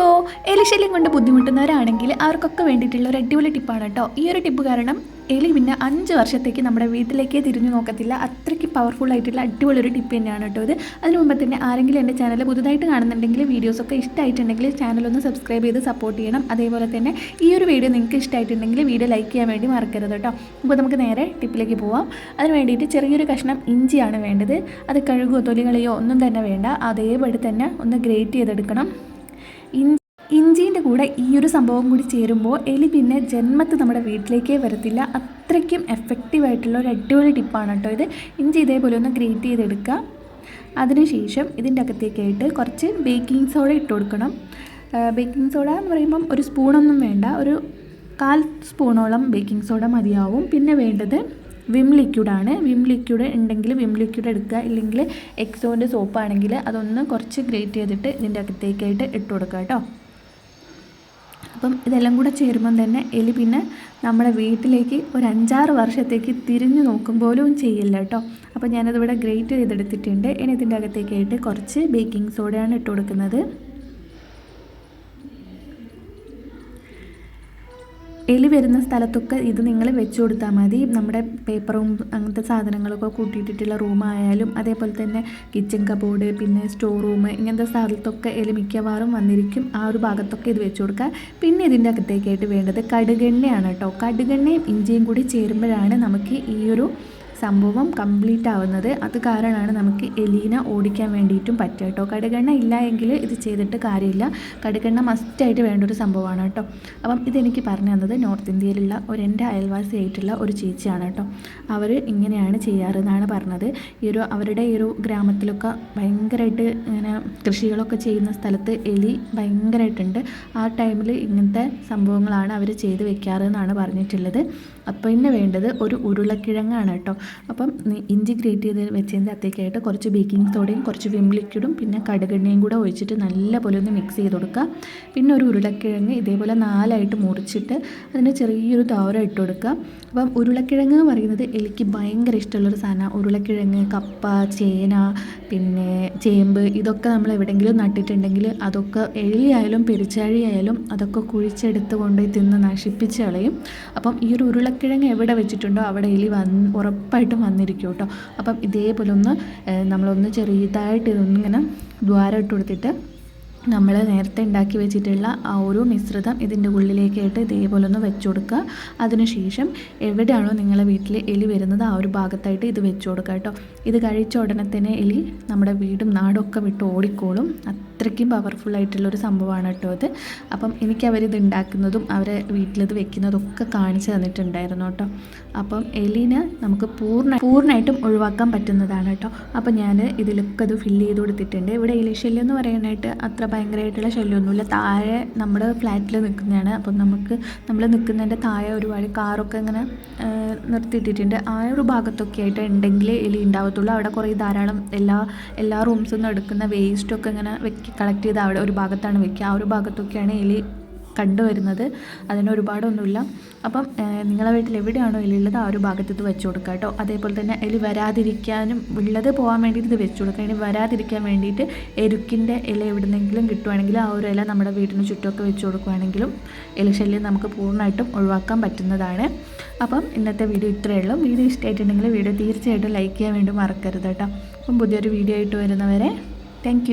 Hello എലിശല്യം കൊണ്ട് ബുദ്ധിമുട്ടുന്നവരാണെങ്കിൽ അവർക്കൊക്കെ വേണ്ടിയിട്ടുള്ള ഒരു അടിപൊളി ടിപ്പാണ് കേട്ടോ. ഈ ഒരു ടിപ്പ് കാരണം എലി പിന്നെ അഞ്ച് വർഷത്തേക്ക് നമ്മുടെ വീട്ടിലേക്കേ തിരിഞ്ഞു നോക്കത്തില്ല. അത്രയ്ക്ക് പവർഫുൾ ആയിട്ടുള്ള അടിപൊളി ഒരു ടിപ്പ് തന്നെയാണ് കേട്ടോ ഇത്. അതിന് മുമ്പ് തന്നെ ആരെങ്കിലും എന്റെ ചാനൽ പുതുതായിട്ട് കാണുന്നുണ്ടെങ്കിൽ വീഡിയോസൊക്കെ ഇഷ്ടമായിട്ടുണ്ടെങ്കിൽ ചാനൽ ഒന്ന് സബ്സ്ക്രൈബ് ചെയ്ത് സപ്പോർട്ട് ചെയ്യണം. അതേപോലെ തന്നെ ഈ ഒരു വീഡിയോ നിങ്ങൾക്ക് ഇഷ്ടമായിട്ടുണ്ടെങ്കിൽ വീഡിയോ ലൈക്ക് ചെയ്യാൻ വേണ്ടി മറക്കരുത് കേട്ടോ. അപ്പോൾ നമുക്ക് നേരെ ടിപ്പിലേക്ക് പോവാം. അതിന് വേണ്ടിയിട്ട് ചെറിയൊരു കഷ്ണം ഇഞ്ചിയാണ് വേണ്ടത്. അത് കഴുകുകയോ തൊലികളെയോ ഒന്നും തന്നെ വേണ്ട. അതേപടി തന്നെ ഒന്ന് ഗ്രേറ്റ് ചെയ്തെടുക്കണം. ഇഞ്ചി ഇഞ്ചീന്റെ കൂടെ ഈ ഒരു സംഭവം കൂടി ചേരുമ്പോൾ എലി പിന്നെ ജന്മത്ത് നമ്മുടെ വീട്ടിലേക്കേ വരത്തില്ല. അത്രയ്ക്കും എഫക്റ്റീവായിട്ടുള്ള ഒരു അടിപൊളി ടിപ്പാണ് കേട്ടോ ഇത്. ഇഞ്ചി ഇതേപോലെ ഒന്ന് ഗ്രേറ്റ് ചെയ്തെടുക്കുക. അതിനുശേഷം ഇതിന്റെ അകത്തേക്കായിട്ട് കുറച്ച് ബേക്കിംഗ് സോഡ ഇട്ട് കൊടുക്കണം. ബേക്കിംഗ് സോഡ എന്ന് പറയുമ്പം ഒരു സ്പൂണൊന്നും വേണ്ട. ഒരു കാൽ സ്പൂണോളം ബേക്കിംഗ് സോഡ മതിയാവും. പിന്നെ വേണ്ടത് വിം ലിക്വിഡ് ആണ്. വിം ലിക്വിഡ് ഉണ്ടെങ്കിൽ വിം ലിക്വിഡ് എടുക്കുക. ഇല്ലെങ്കിൽ എക്സോന്റെ സോപ്പാണെങ്കിൽ അതൊന്ന് കുറച്ച് ഗ്രേറ്റ് ചെയ്തിട്ട് ഇതിന്റെ അകത്തേക്കായിട്ട് ഇട്ട് കൊടുക്കുക കേട്ടോ. അപ്പം ഇതെല്ലാം കൂടെ ചേരുമ്പം തന്നെ എലി പിന്നെ നമ്മുടെ വീട്ടിലേക്ക് ഒരു അഞ്ചാറ് വർഷത്തേക്ക് തിരിഞ്ഞു നോക്കും പോലും ചെയ്യില്ല കേട്ടോ. അപ്പോൾ ഞാനതിവിടെ ഗ്രേറ്റ് ചെയ്തെടുത്തിട്ടുണ്ട്. ഇനി ഇതിന്റെ അകത്തേക്കായിട്ട് കുറച്ച് ബേക്കിംഗ് സോഡയാണ് ഇട്ട് കൊടുക്കുന്നത്. എലി വരുന്ന സ്ഥലത്തൊക്കെ ഇത് നിങ്ങൾ വെച്ച് കൊടുത്താൽ മതി. നമ്മുടെ പേപ്പറും അങ്ങനത്തെ സാധനങ്ങളൊക്കെ കൂട്ടിയിട്ടിട്ടുള്ള റൂമായാലും അതേപോലെ തന്നെ കിച്ചൺ കബോർഡ് പിന്നെ സ്റ്റോർ റൂം ഇങ്ങനത്തെ സ്ഥലത്തൊക്കെ എലി മിക്കവാറും വന്നിരിക്കും. ആ ഒരു ഭാഗത്തൊക്കെ ഇത് വെച്ച് കൊടുക്കുക. പിന്നെ ഇതിന്റെ അകത്തേക്കായിട്ട് വേണ്ടത് കടുകെണ്ണയാണ് കേട്ടോ. കടുകെണ്ണയും ഇഞ്ചിയും കൂടി ചേരുമ്പോഴാണ് നമുക്ക് ഈ ഒരു സംഭവം കംപ്ലീറ്റ് ആവുന്നത് അത് കാരണമാണ് നമുക്ക് എലീന ഓടിക്കാൻ വേണ്ടിയിട്ടും പറ്റുക കേട്ടോ. കടുകെണ്ണ ഇല്ല എങ്കിൽ ഇത് ചെയ്തിട്ട് കാര്യമില്ല. കടുകെണ്ണ മസ്റ്റായിട്ട് വേണ്ട ഒരു സംഭവമാണ് കേട്ടോ. അപ്പം ഇതെനിക്ക് പറഞ്ഞു തന്നത് നോർത്ത് ഇന്ത്യയിലുള്ള ഒരു എന്റെ അയൽവാസിയായിട്ടുള്ള ഒരു ചേച്ചിയാണ് കേട്ടോ. അവർ ഇങ്ങനെയാണ് ചെയ്യാറെന്നാണ് പറഞ്ഞത്. ഈ ഒരു അവരുടെ ഈ ഒരു ഗ്രാമത്തിലൊക്കെ ഭയങ്കരമായിട്ട് ഇങ്ങനെ കൃഷികളൊക്കെ ചെയ്യുന്ന സ്ഥലത്ത് എലി ഭയങ്കരമായിട്ടുണ്ട് ആ ടൈമിൽ ഇങ്ങനത്തെ സംഭവങ്ങളാണ് അവർ ചെയ്ത് വെക്കാറ് എന്നാണ് പറഞ്ഞിട്ടുള്ളത്. അപ്പോൾ പിന്നെ വേണ്ടത് ഒരു ഉരുളക്കിഴങ്ങാണ് കേട്ടോ. അപ്പം ഇഞ്ചി ഗ്രേറ്റ് ചെയ്ത് വെച്ചതിന്റെ അത്തേക്കായിട്ട് കുറച്ച് ബേക്കിംഗ് സോഡയും കുറച്ച് വിം ലിക്വിഡും പിന്നെ കടുകെണ്ണയും കൂടെ ഒഴിച്ചിട്ട് നല്ലപോലെ ഒന്ന് മിക്സ് ചെയ്ത് കൊടുക്കുക. പിന്നെ ഒരു ഉരുളക്കിഴങ്ങ് ഇതേപോലെ നാലായിട്ട് മുറിച്ചിട്ട് അതിന് ചെറിയൊരു തോര ഇട്ട് കൊടുക്കുക. അപ്പം ഉരുളക്കിഴങ്ങ് എന്ന് പറയുന്നത് എനിക്ക് ഭയങ്കര ഇഷ്ടമുള്ളൊരു സാധനമാണ്. ഉരുളക്കിഴങ്ങ് കപ്പ ചേന പിന്നെ ചേമ്പ് ഇതൊക്കെ നമ്മൾ എവിടെയെങ്കിലും നട്ടിട്ടുണ്ടെങ്കിൽ അതൊക്കെ എഴിയായാലും പെരിച്ചാഴിയായാലും അതൊക്കെ കുഴിച്ചെടുത്ത് കൊണ്ടുപോയി തിന്ന് നശിപ്പിച്ച് കളയും. അപ്പം ഈ ഒരു ഉരുളക്കിഴങ്ങ് എവിടെ വെച്ചിട്ടുണ്ടോ അവിടെ എലി വന്ന് ഉറപ്പായിട്ടും വന്നിരിക്കും കേട്ടോ അപ്പം ഇതേപോലെ ഒന്ന് നമ്മളൊന്ന് ചെറിയതായിട്ട് ഇതൊന്നിങ്ങനെ ദ്വാരം ഇട്ട് കൊടുത്തിട്ട് നമ്മൾ നേരത്തെ ഉണ്ടാക്കി വെച്ചിട്ടുള്ള ആ ഒരു മിശ്രിതം ഇതിന്റെ ഉള്ളിലേക്കായിട്ട് ഇതേപോലെ ഒന്ന് വെച്ചു കൊടുക്കുക. അതിനുശേഷം എവിടെയാണോ നിങ്ങളെ വീട്ടിൽ എലി വരുന്നത് ആ ഒരു ഭാഗത്തായിട്ട് ഇത് വെച്ചു കൊടുക്കുക കേട്ടോ. ഇത് കഴിച്ച ഉടനെ തന്നെ എലി നമ്മുടെ വീടും നാടൊക്കെ വിട്ട് ഓടിക്കോളും. അത്രയ്ക്കും പവർഫുൾ ആയിട്ടുള്ള ഒരു സംഭവമാണ് കേട്ടോ അത് അപ്പം എനിക്ക് അവരിത് ഉണ്ടാക്കുന്നതും അവരെ വീട്ടിലിത് വെക്കുന്നതും ഒക്കെ കാണിച്ചു തന്നിട്ടുണ്ടായിരുന്നു കേട്ടോ. അപ്പം എലിനെ നമുക്ക് പൂർണ പൂർണമായിട്ടും ഒഴിവാക്കാൻ പറ്റുന്നതാണ് കേട്ടോ. അപ്പം ഞാൻ ഇതിലൊക്കെ അത് ഫില്ല് ചെയ്ത് കൊടുത്തിട്ടുണ്ട്. ഇവിടെ എലി ശല്യം എന്ന് പറയാനായിട്ട് അത്ര ഭയങ്കരമായിട്ടുള്ള ശല്യമൊന്നുമില്ല താഴെ നമ്മുടെ ഫ്ലാറ്റിൽ നിൽക്കുന്നതാണ് അപ്പം നമുക്ക് നമ്മൾ നിൽക്കുന്നതിന്റെ താഴെ ഒരുപാട് കാറൊക്കെ ഇങ്ങനെ നിർത്തിയിട്ടിട്ടുണ്ട്. ആ ഒരു ഭാഗത്തൊക്കെ ആയിട്ട് ഉണ്ടെങ്കിൽ എലി ഉണ്ടാവത്തുള്ളൂ അവിടെ കുറേ ധാരാളം എല്ലാ എല്ലാ റൂംസിൽ നിന്ന് എടുക്കുന്ന വേസ്റ്റൊക്കെ ഇങ്ങനെ വെക്കി കളക്ട് ചെയ്ത് അവിടെ ഒരു ഭാഗത്താണ് വെക്കുക. ആ ഒരു ഭാഗത്തൊക്കെയാണ് എലി കണ്ടുവരുന്നത്. അതിന് ഒരുപാടൊന്നുമില്ല. അപ്പം നിങ്ങളെ വീട്ടിൽ എവിടെയാണോ എലി ഉള്ളത് ആ ഒരു ഭാഗത്ത് ഇത് വെച്ച് കൊടുക്കുക കേട്ടോ. അതേപോലെ തന്നെ എലി വരാതിരിക്കാനും ഉള്ളത് പോകാൻ വേണ്ടിയിട്ട് ഇത് വെച്ച് കൊടുക്കുക. ഇനി വരാതിരിക്കാൻ വേണ്ടിയിട്ട് എരുക്കിന്റെ ഇല എവിടുന്നെങ്കിലും കിട്ടുവാണെങ്കിൽ ആ ഒരു ഇല നമ്മുടെ വീടിന് ചുറ്റുമൊക്കെ വെച്ച് കൊടുക്കുകയാണെങ്കിലും എലിശല്യം നമുക്ക് പൂർണമായിട്ടും ഒഴിവാക്കാൻ പറ്റുന്നതാണ്. അപ്പം ഇന്നത്തെ വീഡിയോ ഇത്രയേ ഉള്ളൂ. വീഡിയോ ഇഷ്ടമായിട്ടുണ്ടെങ്കിൽ വീഡിയോ തീർച്ചയായിട്ടും ലൈക്ക് ചെയ്യാൻ വേണ്ടി മറക്കരുത് കേട്ടോ. അപ്പം പുതിയൊരു വീഡിയോ ആയിട്ട് വരുന്നവരെ താങ്ക്